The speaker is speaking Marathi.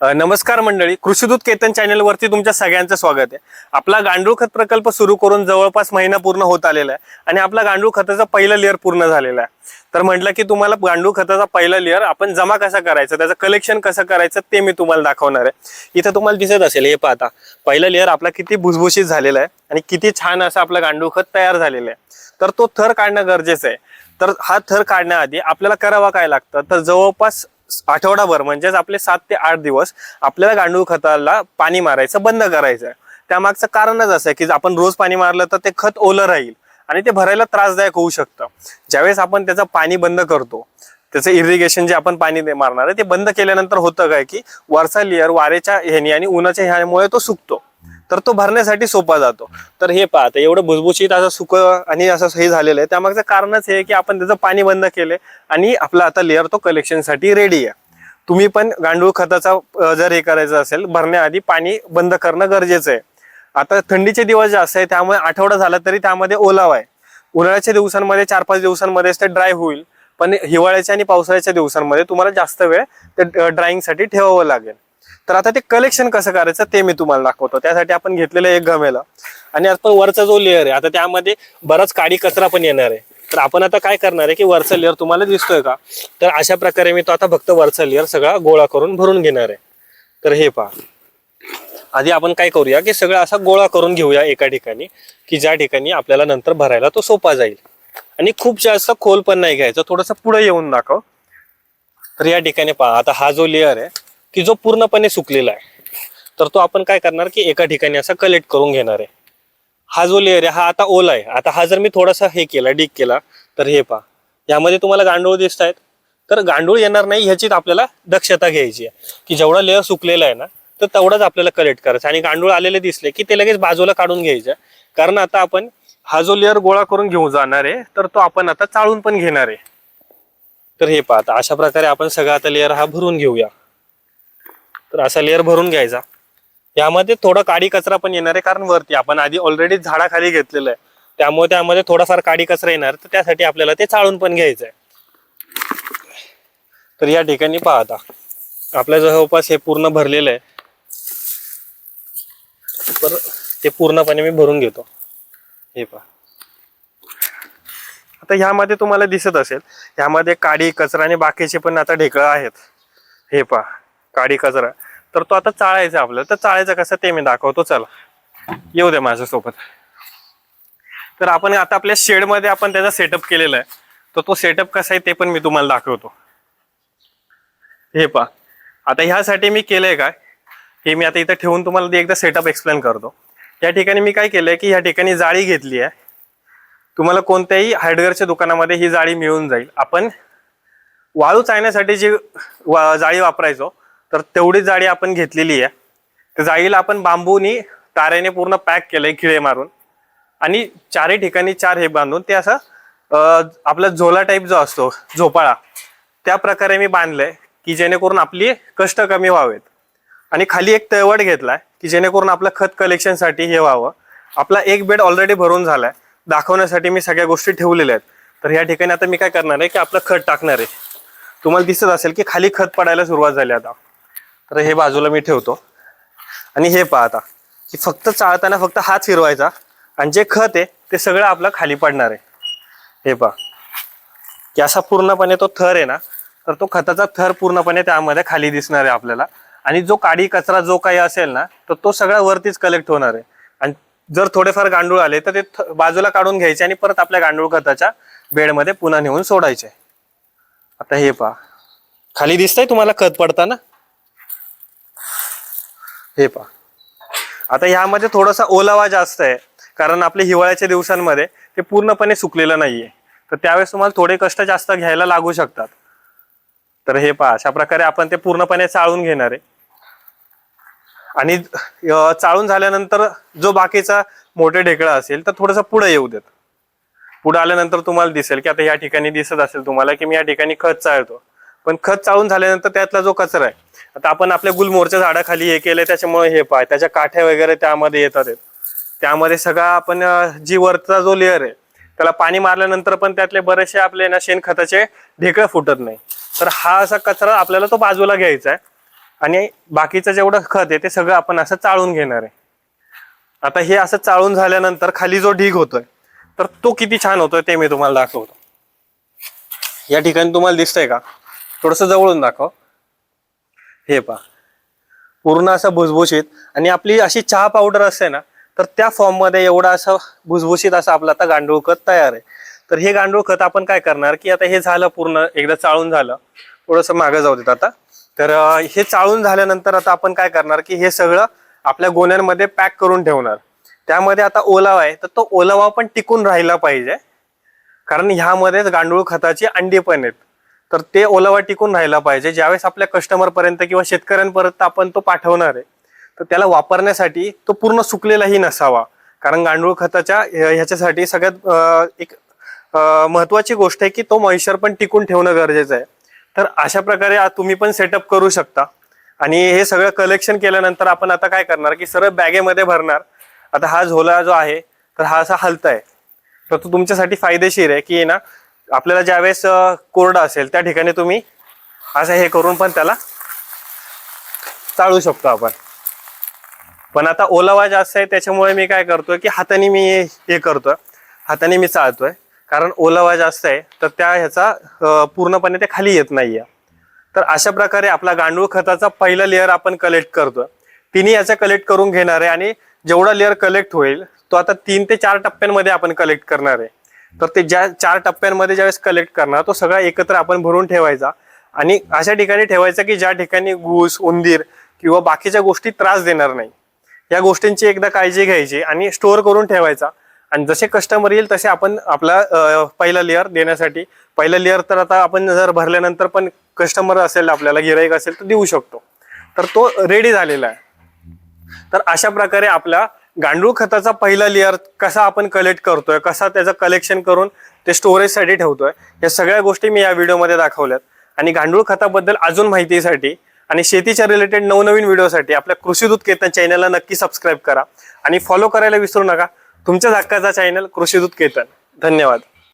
नमस्कार मंडळी. कृषीदूत केतन चॅनलवरती तुमच्या सगळ्यांचं स्वागत आहे. आपला गांडूळ खत प्रकल्प सुरू करून जवळपास महिना पूर्ण होत आलेला आहे आणि आपला गांडूळ खताचा पहिला लेअर पूर्ण झालेला आहे. तर म्हटलं की तुम्हाला गांडूळ खताचा पहिला लेअर आपण जमा कसा करायचा त्याचं कलेक्शन कसं करायचं ते मी तुम्हाला दाखवणार आहे. इथं तुम्हाला दिसत असेल हे पाहता. पहिला लेअर आपला किती भुसभुशीत झालेला आहे आणि किती छान असं आपलं गांडूळ खत तयार झालेलं आहे. तर तो थर काढणं गरजेचं आहे. तर हा थर काढण्याआधी आपल्याला करावा काय लागतं? तर जवळपास आठवडाभर म्हणजेच आपले सात ते आठ दिवस आपल्याला गांडूळ खताला पाणी मारायचं बंद करायचं. आहे त्यामागचं कारणच असं आहे की आपण रोज पाणी मारलं तर ते खत ओलं राहील आणि ते भरायला त्रासदायक होऊ शकतं. ज्यावेळेस आपण त्याचं पाणी बंद करतो त्याचं इरिगेशन जे आपण पाणी मारणार आहे ते बंद केल्यानंतर होतं काय की वरचा लेअर वारेच्या ह्यानी आणि उन्हाच्या ह्यामुळे तो सुकतो. तर तो भरण्यासाठी सोपा जातो. तर हे पाहता एवढं भुसभुशीत असं सुक आणि असं हे झालेलं आहे त्यामागचं कारणच हे की आपण त्याचं पाणी बंद केले आणि आपला आता लेअर तो कलेक्शनसाठी रेडी आहे. तुम्ही पण गांडूळ खताचा जर हे करायचं असेल भरण्याआधी पाणी बंद करणं गरजेचं आहे. आता थंडीचे दिवस जास्त आहे त्यामुळे आठवडा झाला तरी त्यामध्ये ओलावा आहे. उन्हाळ्याच्या दिवसांमध्ये चार पाच दिवसांमध्येच ते ड्राय होईल पण हिवाळ्याच्या आणि पावसाळ्याच्या दिवसांमध्ये तुम्हाला जास्त वेळ ते ड्राईंगसाठी ठेवावं लागेल. तर आता ते कलेक्शन कसं करायचं ते मी तुम्हाला दाखवतो. त्यासाठी आपण घेतलेलं एक घमेला आणि आपण वरचा जो लेअर आहे आता त्यामध्ये बराच काडी कचरा पण येणार आहे. तर आपण आता काय करणार आहे की वरचा लेअर तुम्हाला दिसतोय का? तर अशा प्रकारे मी तो आता फक्त वरचा लेअर सगळा गोळा करून भरून घेणार आहे. तर हे पहा. आधी आपण काय करूया की सगळं असा गोळा करून घेऊया एका ठिकाणी की ज्या ठिकाणी आपल्याला नंतर भरायला तो सोपा जाईल. आणि खूप जास्त खोल पण नाही घ्यायचं थोडंसं पुढे येऊन दाखव. तर या ठिकाणी पहा आता हा जो लेअर आहे की जो पूर्णपणे सुकलेला आहे. तर तो आपण काय करणार की एका ठिकाणी असा कलेक्ट करून घेणार आहे. हा जो लेअर आहे हा आता ओला आहे. आता हा जर मी थोडासा हे केला डिक केला तर हे पहा. यामध्ये तुम्हाला गांडूळ दिसत आहेत. तर गांडूळ येणार नाही ह्याची आपल्याला दक्षता घ्यायची आहे. की जेवढा लेअर सुकलेला आहे ना तर तेवढाच आपल्याला कलेक्ट करायचं आणि गांडूळ आलेले दिसले की ते लगेच बाजूला काढून घ्यायचं कारण आता आपण हा जो लेअर गोळा करून घेऊन जाणार आहे तर तो आपण आता चाळून पण घेणार आहे. तर हे पहा आता अशा प्रकारे आपण सगळा आता लेअर हा भरून घेऊया. तर असा लेअर भरून घ्यायचा. यामध्ये थोडा काडी कचरा पण येणार आहे कारण वरती आपण आधी ऑलरेडी झाडाखाली घेतलेलं आहे. त्यामुळे त्यामध्ये थोडाफार काडी कचरा येणार तर त्यासाठी आपल्याला ते चाळून पण घ्यायचं आहे. तर या ठिकाणी पाहता आपल्या जवळपास हे पूर्ण भरलेलं आहे. तर ते पूर्णपणे मी भरून घेतो. हे पहा. आता ह्यामध्ये तुम्हाला दिसत असेल ह्यामध्ये काडी कचरा आणि बाकीचे पण आता ढेकळं आहेत. हे पहा. काडी कचरा. तर तो आता चाळायचा आपल्याला तर चाळायचा कसं ते मी दाखवतो. चला. येऊ दे माझ्यासोबत. तर आपण आता आपल्या शेडमध्ये आपण त्याचा सेटअप केलेला आहे. तर तो सेटअप कसा आहे ते पण मी तुम्हाला दाखवतो. हे पहा. आता ह्यासाठी मी केलंय काय? हे मी आता इथं ठेवून तुम्हाला एकदा सेटअप एक्सप्लेन करतो. या ठिकाणी मी काय केलंय की ह्या ठिकाणी जाळी घेतली आहे. तुम्हाला कोणत्याही हार्डवेअरच्या दुकानामध्ये ही जाळी मिळून जाईल. आपण वाळू चाळण्यासाठी जी वा- जाळी वापरायचो तर तेवढी जाळी आपण घेतलेली आहे. त्या जाळीला आपण बांबूनी ताऱ्याने पूर्ण पॅक केलंय खिळे मारून. आणि चारही ठिकाणी चार हे बांधून ते असं आपला झोला टाईप जो असतो झोपाळा त्या प्रकारे मी बांधलंय की जेणेकरून आपली कष्ट कमी व्हावेत. आणि खाली एक तळवट घेतलाय की जेणेकरून आपलं खत कलेक्शनसाठी हे व्हावं. आपला एक बेड ऑलरेडी भरून झालाय. दाखवण्यासाठी मी सगळ्या गोष्टी ठेवलेल्या आहेत. तर या ठिकाणी आता मी काय करणार आहे की आपलं खत टाकणार आहे. तुम्हाला दिसत असेल की खाली खत पडायला सुरुवात झाली आता. तर हे बाजूला मी ठेवतो. आणि हे पहा आता की फक्त चाळताना फक्त हात फिरवायचा आणि जे खत आहे ते सगळं आपलं खाली पडणार आहे. हे पहा की असा पूर्णपणे तो थर आहे ना तर तो खताचा थर पूर्णपणे त्यामध्ये खाली दिसणार आहे आपल्याला. आणि जो काडी कचरा जो काही असेल ना तर तो सगळा वरतीच कलेक्ट होणार आहे. आणि जर थोडेफार गांडूळ आले तर ते थ- बाजूला काढून घ्यायचे आणि परत आपल्या गांडूळ खताच्या बेडमध्ये पुन्हा नेऊन सोडायचे. आता हे पहा खाली दिसतंय तुम्हाला खत पडताना? हे पहा. आता ह्यामध्ये थोडासा ओलावा जास्त आहे. कारण आपल्या हिवाळ्याच्या दिवसांमध्ये ते पूर्णपणे सुकलेलं नाहीये. तर त्यावेळेस तुम्हाला थोडे कष्ट जास्त घ्यायला लागू शकतात. तर हे पहा अशा प्रकारे आपण ते पूर्णपणे चाळून घेणार आहे. आणि चाळून झाल्यानंतर जो बाकीचा मोठे ढेकळा असेल तर थोडंसं पुढे येऊ देत. पुढे आल्यानंतर तुम्हाला दिसेल की आता या ठिकाणी दिसत असेल तुम्हाला की मी या ठिकाणी खत चाळतो. पण खत चाळून झाल्यानंतर त्यातला जो कचरा आहे आता आपण आपल्या गुलमोहरच्या झाडाखाली हे केलंय त्याच्यामुळे हे पाय त्याच्या काठ्या वगैरे त्यामध्ये येतात त्यामध्ये सगळा आपण जी वरचा जो लेअर आहे त्याला पाणी मारल्यानंतर पण त्यातले बरेचसे आपले ना शेणखताचे ढेकळं फुटत नाही. तर हा असा कचरा आपल्याला तो बाजूला घ्यायचा आहे आणि बाकीचं जेवढं खत आहे ते सगळं आपण असं चाळून घेणार आहे. आता हे असं चाळून झाल्यानंतर खाली जो ढीग होतोय तर तो किती छान होतोय ते मी तुम्हाला दाखवतो. या ठिकाणी तुम्हाला दिसतंय का? थोडस जवळून दाखव. हे पहा. पूर्ण असं भुसभुशीत आणि आपली अशी चहा पावडर असते ना तर त्या फॉर्ममध्ये एवढा असं भुसभुशीत असं आपलं आता गांडूळ खत तयार आहे. तर हे गांडूळ खत आपण काय करणार की आता हे झालं पूर्ण एकदा चाळून झालं. थोडंसं मागं जाऊ देत आता. तर हे चाळून झाल्यानंतर आता आपण काय करणार की हे सगळं आपल्या गोण्यांमध्ये पॅक करून ठेवणार. त्यामध्ये आता ओलावा आहे तर तो ओलावा पण टिकून राहिला पाहिजे. कारण ह्यामध्येच गांडूळ खताची अंडी पण आहेत. तर ते ओलावा टिकून राहिला पाहिजे. ज्यावेळेस आपल्या कस्टमर पर्यंत किंवा शेतकऱ्यांपर्यंत आपण तो पाठवणार आहे तर त्याला वापरण्यासाठी तो पूर्ण सुकलेलाही नसावा. कारण गांडूळ खताच्या ह्याच्यासाठी सगळ्यात एक महत्वाची गोष्ट आहे की तो मॉइश्चर पण टिकून ठेवणं गरजेचं आहे. तर अशा प्रकारे तुम्ही पण सेटअप करू शकता. आणि हे सगळं कलेक्शन केल्यानंतर आपण आता काय करणार की सरळ बॅगेमध्ये भरणार. आता हा झोला जो आहे तर हा असा हलताय. तर तो तुमच्यासाठी फायदेशीर आहे की ना आपल्याला ज्यावेळेस कोरडा असेल त्या ठिकाणी तुम्ही असं हे करून पण त्याला चाळू शकतो आपण. पण आता ओलावा जास्त आहे त्याच्यामुळे मी काय करतोय की हाताने मी हे करतोय. हाताने मी चाळतोय. कारण ओलावा जास्त आहे तर त्या ह्याचा पूर्णपणे ते खाली येत नाहीये. तर अशा प्रकारे आपला गांडूळ खताचा पहिला लेअर आपण कलेक्ट करतोय. तिन्ही याचा कलेक्ट करून घेणार आहे आणि जेवढा लेअर कलेक्ट होईल तो आता तीन ते चार टप्प्यांमध्ये आपण कलेक्ट करणार आहे. तर ते ज्या चार टप्प्यांमध्ये ज्यावेळेस कलेक्ट करणार तो सगळा एकत्र आपण भरून ठेवायचा. आणि अशा ठिकाणी ठेवायचा की ज्या ठिकाणी घूस उंदीर किंवा बाकीच्या गोष्टी त्रास देणार नाही. या गोष्टींची एकदा काळजी घ्यायची आणि स्टोअर करून ठेवायचा. आणि जसे कस्टमर येईल तसे आपण आपला पहिला लेअर देण्यासाठी पहिला लेअर तर आता आपण जर भरल्यानंतर पण कस्टमर असेल आपल्याला गिराईक असेल तर देऊ शकतो. तर तो रेडी झालेला आहे. तर अशा प्रकारे आपला गांडूळ खताचा पहिला लेअर कसा आपण कलेक्ट करतोय कसा त्याचं कलेक्शन करून ते स्टोरेजसाठी ठेवतोय या सगळ्या गोष्टी मी या व्हिडिओमध्ये दाखवल्यात. आणि गांडूळ खताबद्दल अजून माहितीसाठी आणि शेतीच्या रिलेटेड नवनवीन व्हिडिओसाठी आपल्या कृषीदूत केतन चॅनलला नक्की सबस्क्राईब करा. आणि फॉलो करायला विसरू नका. तुमच्या हक्काचा चॅनल कृषीदूत केतन. धन्यवाद.